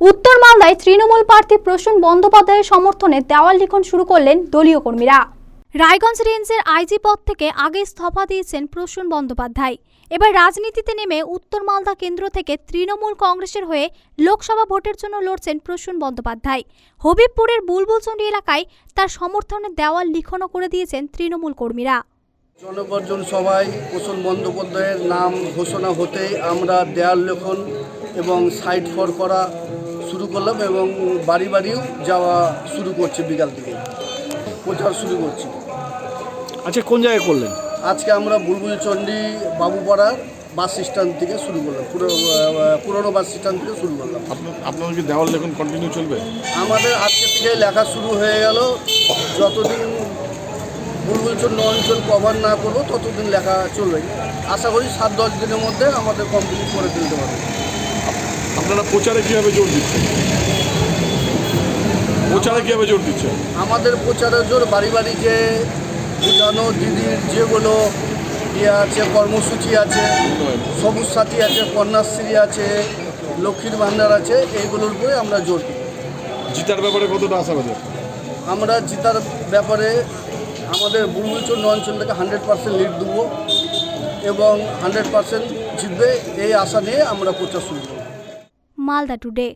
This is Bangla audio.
উত্তর মালদায় তৃণমূল প্রার্থী প্রসূন বন্দ্যোপাধ্যায়ের সমর্থনে দেওয়াল লিখন শুরু করলেন দলীয় কর্মীরা। রায়গঞ্জ রেঞ্জের আইজি পদ থেকে আগে ইস্তফা দিয়েছেন প্রসূন বন্দ্যোপাধ্যায়। এবার রাজনীতিতে নেমে উত্তর মালদা কেন্দ্র থেকে তৃণমূল কংগ্রেসের হয়ে লোকসভা ভোটের জন্য লড়ছেন প্রসূন বন্দ্যোপাধ্যায়। হবিবপুরের বুলবুলচন্ডী এলাকায় তার সমর্থনে দেওয়াল লিখনও করে দিয়েছেন তৃণমূল কর্মীরা। জনগর্জন সভায় প্রসন্ন বন্দ্যোপাধ্যায়ের নাম ঘোষণা হতেই আমরা দেয়াল লেখন এবং সাইট ফর করা শুরু করলাম এবং বাড়ি বাড়িও যাওয়া শুরু করছে বিকাল থেকে। প্রচার শুরু করছি। আচ্ছা কোন জায়গায় করলেন? আজকে আমরা বুলবুলচণ্ডী বাবুপাড়ার বাস স্ট্যান্ড থেকে শুরু করলাম। পুরো পুরনো বাস স্ট্যান্ড থেকে শুরু করলাম। আপনার আপনাদের কি দেওয়াল লেখন কন্টিনিউ চলবে? আমাদের আজকে থেকে লেখা শুরু হয়ে গেল। যতদিন বুলবুলচন্ড অঞ্চল কভার না করব ততদিন লেখা চলবে। আশা করি সাত দশ দিনের মধ্যে আমাদের কমপ্লিট করে তুলতে পারব। আপনারা প্রচারে কীভাবে জোর দিচ্ছেন? প্রচারে কীভাবে জোর দিচ্ছেন? আমাদের প্রচারের জোর বাড়ি বাড়ি যে বোঝানো দিদির যেগুলো ইয়ে আছে কর্মসূচি আছে সবুজ সাথী আছে কন্যাশ্রী আছে লক্ষ্মীর ভাণ্ডার আছে এইগুলোর উপরে আমরা জোর দিই। জিতার ব্যাপারে কতটা আশা আশাবাদী? আমরা জিতার ব্যাপারে আমাদের বুলবুলচন্ড অঞ্চল থেকে হান্ড্রেড পার্সেন্ট লিড দেবো এবং হান্ড্রেড পার্সেন্ট জিতবে এই আশা নিয়ে আমরা প্রচার শুরু করব। মালদা টুডে।